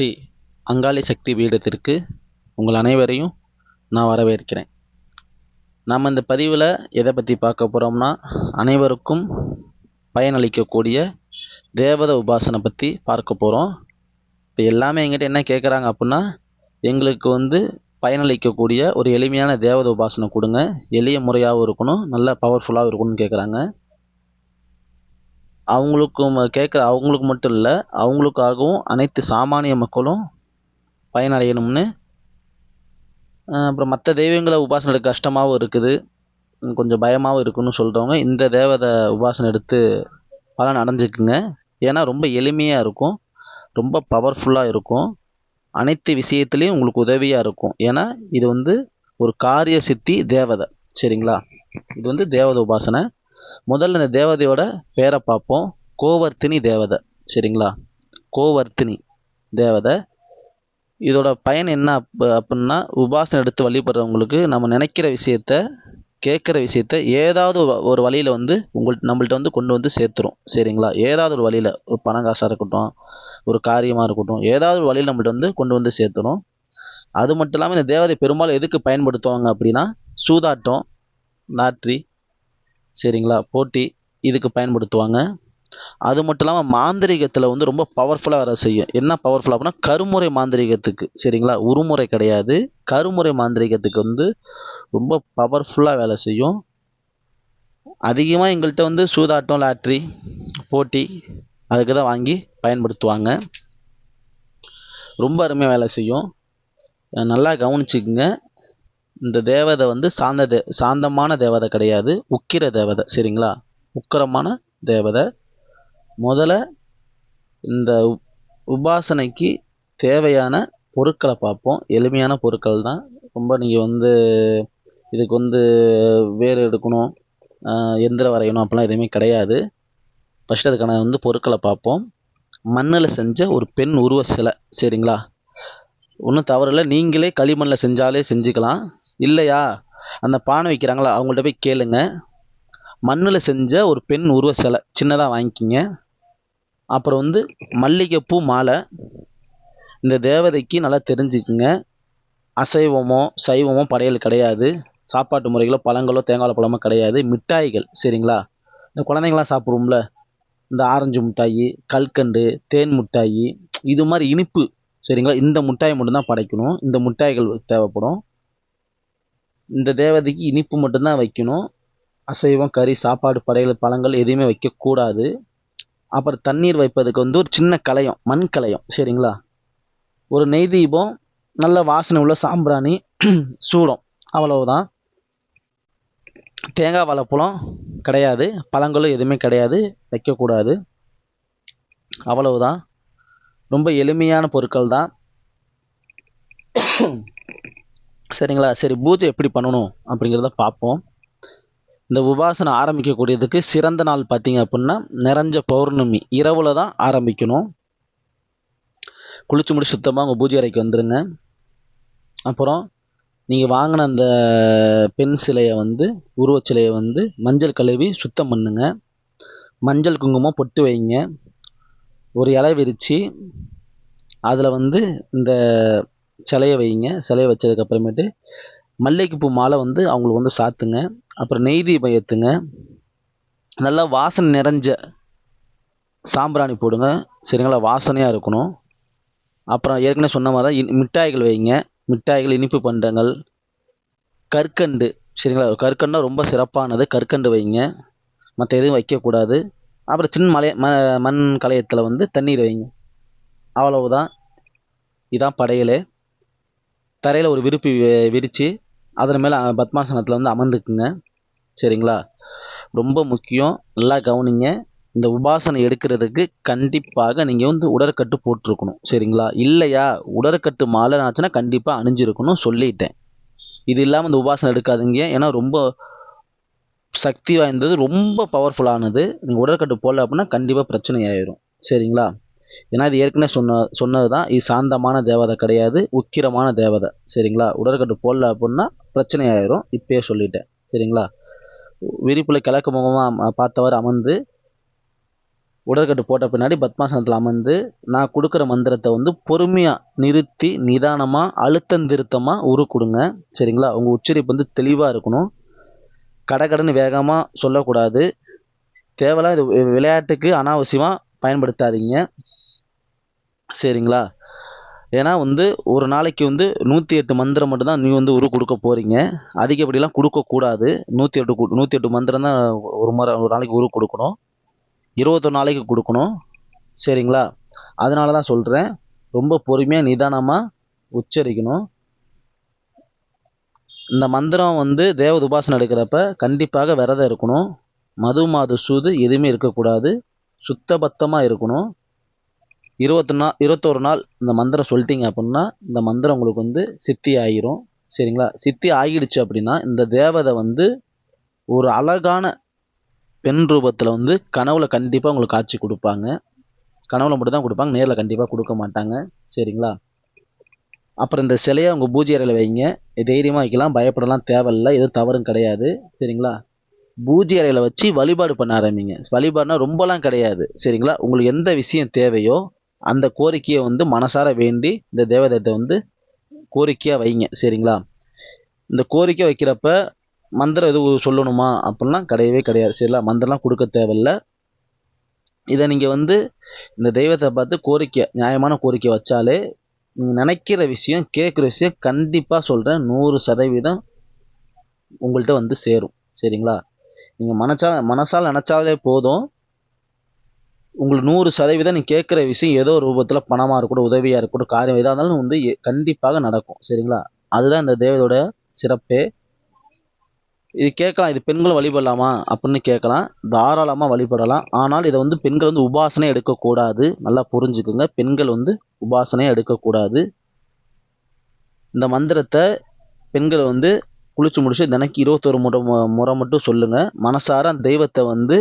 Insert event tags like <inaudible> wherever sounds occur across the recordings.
ஸ்ரீ அங்காளி சக்தி பீடத்திற்கு உங்கள் அனைவரையும் நான் வரவேற்கிறேன். நாம் இந்த பதிவில் எதை பற்றி பார்க்க போகிறோம்னா அனைவருக்கும் பயனளிக்கக்கூடிய தேவத உபாசனை பற்றி பார்க்க போகிறோம் இப்போ எல்லாமே எங்கிட்ட என்ன கேட்குறாங்க அப்படின்னா எங்களுக்கு வந்து பயனளிக்கக்கூடிய ஒரு எளிமையான தேவத உபாசனை கொடுங்க. எளிய முறையாகவும் இருக்கணும் நல்ல பவர்ஃபுல்லாகவும் இருக்கணும்னு கேட்குறாங்க. அவங்களுக்கும் கேட்குற அவங்களுக்கு மட்டும் இல்லை அவங்களுக்காகவும் அனைத்து சாமானிய மக்களும் பயனடையணும்னு அப்புறம் மற்ற தெய்வங்களை உபாசனை எடுக்க கஷ்டமாகவும் இருக்குது. கொஞ்சம் பயமாகவும் இருக்குன்னு சொல்கிறவங்க இந்த தேவதை உபாசனை எடுத்து பலன் அடைஞ்சுக்குங்க. ஏன்னா ரொம்ப எளிமையாக இருக்கும். ரொம்ப பவர்ஃபுல்லாக இருக்கும். அனைத்து விஷயத்துலேயும் உங்களுக்கு உதவியாக இருக்கும். ஏன்னா இது வந்து ஒரு காரிய சித்தி தேவதை. சரிங்களா? இது வந்து தேவதை உபாசனை. முதல்ல இந்த தேவதையோட பேரை பார்ப்போம். கோவர்த்தினி தேவதை. சரிங்களா? கோவர்த்தினி தேவதை. இதோட பயன் என்ன அப் அப்படின்னா உபாசனை எடுத்து வழிபடுறவங்களுக்கு நம்ம நினைக்கிற விஷயத்த கேட்குற விஷயத்த ஏதாவது ஒரு வ- ஒரு வழியில் வந்து உங்கள்ட்ட நம்மள்ட்ட வந்து கொண்டு வந்து சேர்த்துரும். சரிங்களா? ஏதாவது ஒரு வழியில் ஒரு பணம் காசாக இருக்கட்டும் ஒரு காரியமாக இருக்கட்டும் ஏதாவது ஒரு வழியில் நம்மள்ட்ட வந்து கொண்டு வந்து சேர்த்துரும். அது மட்டும் இல்லாமல் இந்த தேவதை பெரும்பாலும் எதுக்கு பயன்படுத்துவாங்க அப்படின்னா சூதாட்டம் லாட்ரி சரிங்களா? போட்டி இதுக்கு பயன்படுத்துவாங்க. அது மட்டும் இல்லாமல் மாந்திரீகத்தில் வந்து ரொம்ப பவர்ஃபுல்லாக வேலை செய்யும். என்ன பவர்ஃபுல்லாக அப்படின்னா கருமுறை மாந்திரீகத்துக்கு சரிங்களா? உருமுறை கிடையாது. கருமுறை மாந்திரீகத்துக்கு வந்து ரொம்ப பவர்ஃபுல்லாக வேலை செய்யும். அதிகமாக எங்கள்கிட்ட வந்து சூதாட்டம் லாட்ரி போட்டி அதுக்கு தான் வாங்கி பயன்படுத்துவாங்க. ரொம்ப அருமையாக வேலை செய்யும். நல்லா கவனிச்சுக்குங்க. இந்த தேவதை வந்து சாந்த தே சாந்தமான தேவதை கிடையாது. உக்கிர தேவதை சரிங்களா? உக்கிரமான தேவதை. முதல்ல இந்த உபாசனைக்கு தேவையான பொருட்களை பார்ப்போம். எளிமையான பொருட்கள் தான். ரொம்ப நீங்கள் வந்து இதுக்கு வந்து வேர் எடுக்கணும் எந்திரம் வரையணும் அப்படிலாம் எதுவுமே கிடையாது. ஃபஸ்ட்டு அதுக்கான வந்து பொருட்களை பார்ப்போம். மண்ணில் செஞ்ச ஒரு பெண் உருவ சிலை சரிங்களா? ஒன்றும் தவறில்லை நீங்களே களிமண்ணில் செஞ்சாலே செஞ்சுக்கலாம். இல்லையா? அந்த பானை வைக்கிறாங்களா? அவங்கள்ட்ட போய் கேளுங்க. மண்ணில் செஞ்ச ஒரு பெண் உருவ சிலை. சின்னதாக வாங்கிக்கிங்க. அப்புறம் வந்து மல்லிகைப்பூ மாலை. இந்த தேவதைக்கு நல்லா தெரிஞ்சுக்குங்க. அசைவமோ சைவமோ படையல் கிடையாது. சாப்பாட்டு முறைகளோ பழங்களோ தேங்காய் பழமோ கிடையாது. மிட்டாய்கள் சரிங்களா? இந்த குழந்தைங்களாம் சாப்பிடுவோம்ல. இந்த ஆரஞ்சு மிட்டாயி கல்கண்டு தேன் மிட்டாயி இது மாதிரி இனிப்பு சரிங்களா? இந்த மிட்டாய் மட்டும்தான் படைக்கணும். இந்த மிட்டாய்கள் தேவைப்படும். இந்த தேவதைக்கு இனிப்பு மட்டும்தான் வைக்கணும். அசைவம் கறி சாப்பாடு படையல் பழங்கள் எதுவுமே வைக்கக்கூடாது. அப்புறம் தண்ணீர் வைப்பதுக்கு வந்து ஒரு சின்ன கலையம் மண் கலையம் சரிங்களா? ஒரு நெய் தீபம் நல்ல வாசனை உள்ள சாம்பிராணி <clears throat> சூடம் அவ்வளவுதான். தேங்காய் வாழைப்பழம் கிடையாது பழங்களும் எதுவுமே கிடையாது வைக்கக்கூடாது. அவ்வளவுதான். ரொம்ப எளிமையான பொருட்கள் தான் சரிங்களா? சரி பூஜை எப்படி பண்ணணும் அப்படிங்கிறத பார்ப்போம். இந்த உபாசனை ஆரம்பிக்கக்கூடியதுக்கு சிறந்த நாள் பார்த்தீங்க அப்படின்னா நிறைஞ்ச பௌர்ணமி. இரவில் தான் ஆரம்பிக்கணும். குளிச்சு முடிச்சு சுத்தமாக உங்கள் பூஜை அறைக்கு வந்துடுங்க அப்புறம் நீங்கள் வாங்கின அந்த பெண் சிலையை வந்து உருவச் சிலையை வந்து மஞ்சள் கழுவி சுத்தம் பண்ணுங்க. மஞ்சள் குங்குமம் பொட்டு வைங்க. ஒரு இலை விரித்து அதில் வந்து இந்த சிலையை வைங்க சிலையை வச்சதுக்கப்புறமேட்டு மல்லிகைப்பூ மாலை வந்து அவங்களுக்கு வந்து சாத்துங்க. அப்புறம் நெய் தீபம் ஏற்றுங்க நல்லா வாசனை நிறைஞ்ச சாம்பிராணி போடுங்க. சரிங்களா? வாசனையாக இருக்கணும். அப்புறம் ஏற்கனவே சொன்ன மாதிரி தான் இனி- மிட்டாய்கள் வைங்க மிட்டாய்கள் இனிப்பு பண்டங்கள் கற்கண்டு. சரிங்களா? கற்கண்டுனா ரொம்ப சிறப்பானது. கற்கண்டு வைங்க மற்ற எதுவும் வைக்கக்கூடாது. அப்புறம் சின்ன மலை ம மண் கலையத்தில் வந்து தண்ணீர் வைங்க அவ்வளவுதான். இதான் படையலே. தரையில் ஒரு விரிப்பு விரித்து அதன் மேலே பத்மாசனத்தில் வந்து அமர்ந்துக்குங்க. சரிங்களா? ரொம்ப முக்கியம். நல்லா கவனிங்க. இந்த உபாசனை எடுக்கிறதுக்கு கண்டிப்பாக நீங்கள் வந்து உடற்கட்டு போட்டிருக்கணும். சரிங்களா? இல்லையா? உடற்கட்டு மாலை ஆச்சுன்னா கண்டிப்பாக அணிஞ்சிருக்கணும் சொல்லிட்டேன். இது இல்லாமல் இந்த உபாசனை எடுக்காதீங்க. ஏன்னா ரொம்ப சக்தி வாய்ந்தது ரொம்ப பவர்ஃபுல்லானது நீங்கள் உடற்கட்டு போடல அப்படின்னா கண்டிப்பாக பிரச்சனை ஆயிரும் சரிங்களா? ஏன்னா இது ஏற்கனவே சொன்ன சொன்னது தான் இது சாந்தமான தேவதை கிடையாது உக்கிரமான தேவதை. சரிங்களா? உடற்கட்டு போடல அப்படின்னா பிரச்சனை ஆயிரும் இப்பயே சொல்லிட்டேன். சரிங்களா? விரிப்பில் கிழக்கு முகமாக பார்த்தவர் அமர்ந்து உடற்கட்டு போட்ட பின்னாடி பத்மாசனத்தில் அமர்ந்து நான் கொடுக்குற மந்திரத்தை வந்து பொறுமையாக நிறுத்தி நிதானமாக அழுத்தம் திருத்தமாக உரு கொடுங்க சரிங்களா? உங்கள் உச்சரிப்பு வந்து தெளிவாக இருக்கணும். கடகடன்னு வேகமாக சொல்லக்கூடாது. தேவையில்லாம் இது விளையாட்டுக்கு அனாவசியமாக பயன்படுத்தாதீங்க. சரிங்களா? ஏன்னா வந்து ஒரு நாளைக்கு வந்து நூற்றி எட்டு மந்திரம் மட்டும்தான் நீ வந்து உரு கொடுக்க போகிறீங்க அதிகப்படிலாம் கொடுக்கக்கூடாது நூற்றி எட்டு கு- நூற்றி எட்டு மந்திரம் தான் ஒரு முறை ஒரு நாளைக்கு உரு கொடுக்கணும். இருபத்தொரு நாளைக்கு கொடுக்கணும். சரிங்களா? அதனால தான் சொல்கிறேன் ரொம்ப பொறுமையாக நிதானமாக உச்சரிக்கணும். இந்த மந்திரம் வந்து தேவ உபாசனை எடுக்கிறப்ப கண்டிப்பாக விரதம் இருக்கணும். மது மாது சூது எதுவுமே இருக்கக்கூடாது. சுத்தபத்தமாக இருக்கணும். இருபத்தி நாள் இருபத்தொரு நாள் இந்த மந்திரம் சொல்லிட்டீங்க அப்படின்னா இந்த மந்திரம் உங்களுக்கு வந்து சித்தி ஆகிரும் சரிங்களா? சித்தி ஆகிடுச்சு அப்படின்னா இந்த தேவதை வந்து ஒரு அழகான பெண் ரூபத்தில் வந்து கனவுல கண்டிப்பாக உங்களுக்கு காட்சி கொடுப்பாங்க. கனவுல மட்டும் தான் கொடுப்பாங்க நேரில் கண்டிப்பாக கொடுக்க மாட்டாங்க. சரிங்களா? அப்புறம் இந்த சிலையை உங்கள் பூஜை அறையில் வைங்க. தைரியமாக வைக்கலாம் பயப்படலாம் தேவையில்லை எதுவும் தவறும் கிடையாது. சரிங்களா? பூஜை அறையில் வச்சு வழிபாடு பண்ண ஆரம்பிங்க. வழிபாடுனா ரொம்பலாம் கிடையாது. சரிங்களா? உங்களுக்கு எந்த விஷயம் தேவையோ அந்த கோரிக்கையை வந்து மனசார வேண்டி இந்த தேவதைகிட்ட வந்து கோரிக்கையாக வைங்க சரிங்களா? இந்த கோரிக்கை வைக்கிறப்ப மந்திரம் எதுவும் சொல்லணுமா அப்படிலாம் கிடையவே கிடையாது சரிங்களா? மந்திரம்லாம் கொடுக்க தேவையில்ல. இதை நீங்கள் வந்து இந்த தெய்வத்தை பார்த்து கோரிக்கை நியாயமான கோரிக்கை வச்சாலே நீங்கள் நினைக்கிற விஷயம் கேட்குற விஷயம் கண்டிப்பாக சொல்கிறேன் நூறு சதவீதம் உங்கள்கிட்ட வந்து சேரும் சரிங்களா? நீங்கள் மனசா மனசால் நினச்சாலே போதும். உங்களுக்கு நூறு சதவீதம் நீ கேட்குற விஷயம் ஏதோ ஒரு ரூபத்தில் பணமாக இருக்கட்டும் உதவியாக இருக்கட்டும் காரியம் எதாக இருந்தாலும் வந்து கண்டிப்பாக நடக்கும். சரிங்களா? அதுதான் இந்த தேவதோட சிறப்பே. இது கேட்கலாம் இது பெண்களும் வழிபடலாமா அப்படின்னு கேட்கலாம். தாராளமாக வழிபடலாம். ஆனால் இதை வந்து பெண்கள் வந்து உபாசனை எடுக்கக்கூடாது. நல்லா புரிஞ்சுக்குங்க. பெண்கள் வந்து உபாசனை எடுக்கக்கூடாது. இந்த மந்திரத்தை பெண்கள் வந்து குளிச்சு முடிச்சு தினைக்கு இருபத்தொரு முறை முறை மட்டும் சொல்லுங்கள் மனசார அந்த தெய்வத்தை வந்து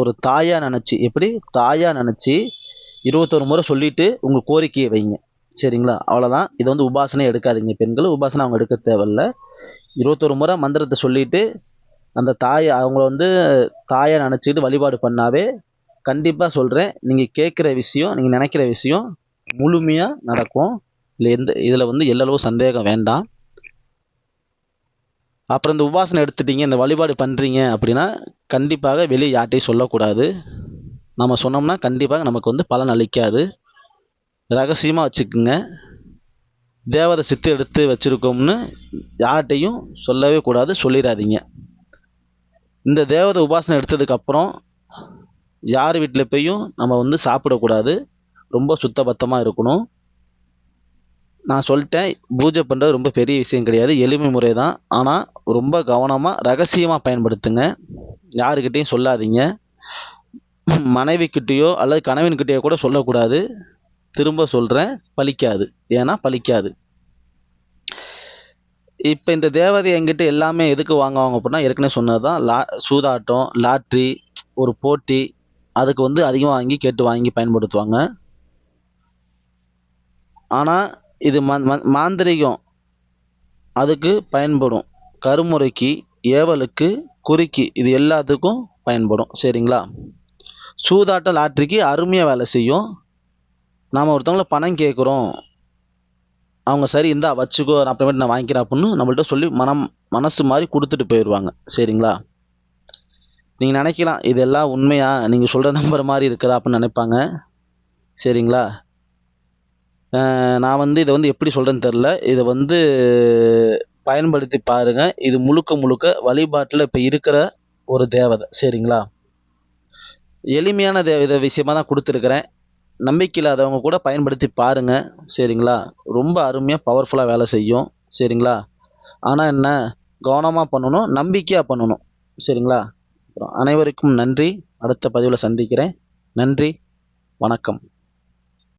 ஒரு தாயாக நினச்சி எப்படி? தாயாக நினச்சி இருபத்தொரு முறை சொல்லிட்டு உங்கள் கோரிக்கையை வைங்க. சரிங்களா? அவ்வளோதான் இதை வந்து உபாசனை எடுக்காதீங்க பெண்கள். உபாசனை அவங்க எடுக்க தேவையில்ல. இருபத்தொரு முறை மந்திரத்தை சொல்லிவிட்டு அந்த தாயை அவங்கள வந்து தாயை நினச்சிட்டு வழிபாடு பண்ணாவே கண்டிப்பாக சொல்கிறேன் நீங்கள் கேட்குற விஷயம் நீங்கள் நினைக்கிற விஷயம் முழுமையாக நடக்கும். இல்லை எந்த இதில் வந்து எல்லளவு சந்தேகம் வேண்டாம். அப்புறம் இந்த உபாசனை எடுத்துட்டீங்க இந்த வழிபாடு பண்ணுறீங்க அப்படின்னா கண்டிப்பாக வெளியே யார்ட்டையும் சொல்லக்கூடாது. நம்ம சொன்னோம்னா கண்டிப்பாக நமக்கு வந்து பலன் அளிக்காது. ரகசியமாக வச்சுக்குங்க. தேவதை சித்து எடுத்து வச்சுருக்கோம்னு யார்கிட்டையும் சொல்லவே கூடாது சொல்லிடாதீங்க. இந்த தேவதை உபாசனை எடுத்ததுக்கப்புறம் யார் வீட்டில் போயும் நம்ம வந்து சாப்பிடக்கூடாது. ரொம்ப சுத்தபத்தமாக இருக்கணும். நான் சொல்லிட்டேன் பூஜை பண்ணுறது ரொம்ப பெரிய விஷயம் கிடையாது எளிமை முறை தான் ஆனால் ரொம்ப கவனமாக ரகசியமாக பயன்படுத்துங்க. யாருக்கிட்டேயும் சொல்லாதீங்க. மனைவிக்கிட்டேயோ அல்லது கணவன்கிட்டயோ கூட சொல்லக்கூடாது. திரும்ப சொல்கிறேன் பலிக்காது ஏன்னா பலிக்காது இப்போ இந்த தேவதை என்கிட்ட எல்லாமே எதுக்கு வாங்குவாங்க அப்படின்னா ஏற்கனவே சொன்னது தான் லா சூதாட்டம் லாட்ரி ஒரு போட்டி அதுக்கு வந்து அதிகமாக வாங்கி கேட்டு வாங்கி பயன்படுத்துவாங்க. ஆனால் இது ம மாந்திரீகம். அதுக்கு பயன்படும். கருமுறைக்கு ஏவலுக்கு குறிக்கு இது எல்லாத்துக்கும் பயன்படும். சரிங்களா? சூதாட்டம் லாட்ரிக்கு அருமையாக வேலை செய்யும். நாம் ஒருத்தவங்கள பணம் கேட்குறோம் அவங்க சரி இந்தா வச்சுக்கோ அப்புறமேட்டு நான் வாங்கிக்கிறேன் அப்படின்னு நம்மள்ட்ட சொல்லி மனம் மனசு மாதிரி கொடுத்துட்டு போயிடுவாங்க சரிங்களா? நீங்கள் நினைக்கலாம் இதெல்லாம் உண்மையாக நீங்கள் சொல்கிற நம்பர் மாதிரி இருக்குதா? அப்படின்னு நினைப்பாங்க. சரிங்களா? நான் வந்து இதை வந்து எப்படி சொல்கிறேன்னு தெரில இதை வந்து பயன்படுத்தி பாருங்கள் இது முழுக்க முழுக்க வழிபாட்டில் இப்போ இருக்கிற ஒரு தேவதை. சரிங்களா? எளிமையான தே இதை விஷயமா தான் கொடுத்துருக்குறேன். நம்பிக்கை இல்லாதவங்க கூட பயன்படுத்தி பாருங்கள் சரிங்களா? ரொம்ப அருமையாக பவர்ஃபுல்லாக வேலை செய்யும். சரிங்களா? ஆனால் என்ன? கவனமாக பண்ணணும் நம்பிக்கையாக பண்ணணும். சரிங்களா? அப்புறம் அனைவருக்கும் நன்றி. அடுத்த பதிவில் சந்திக்கிறேன். நன்றி. வணக்கம்.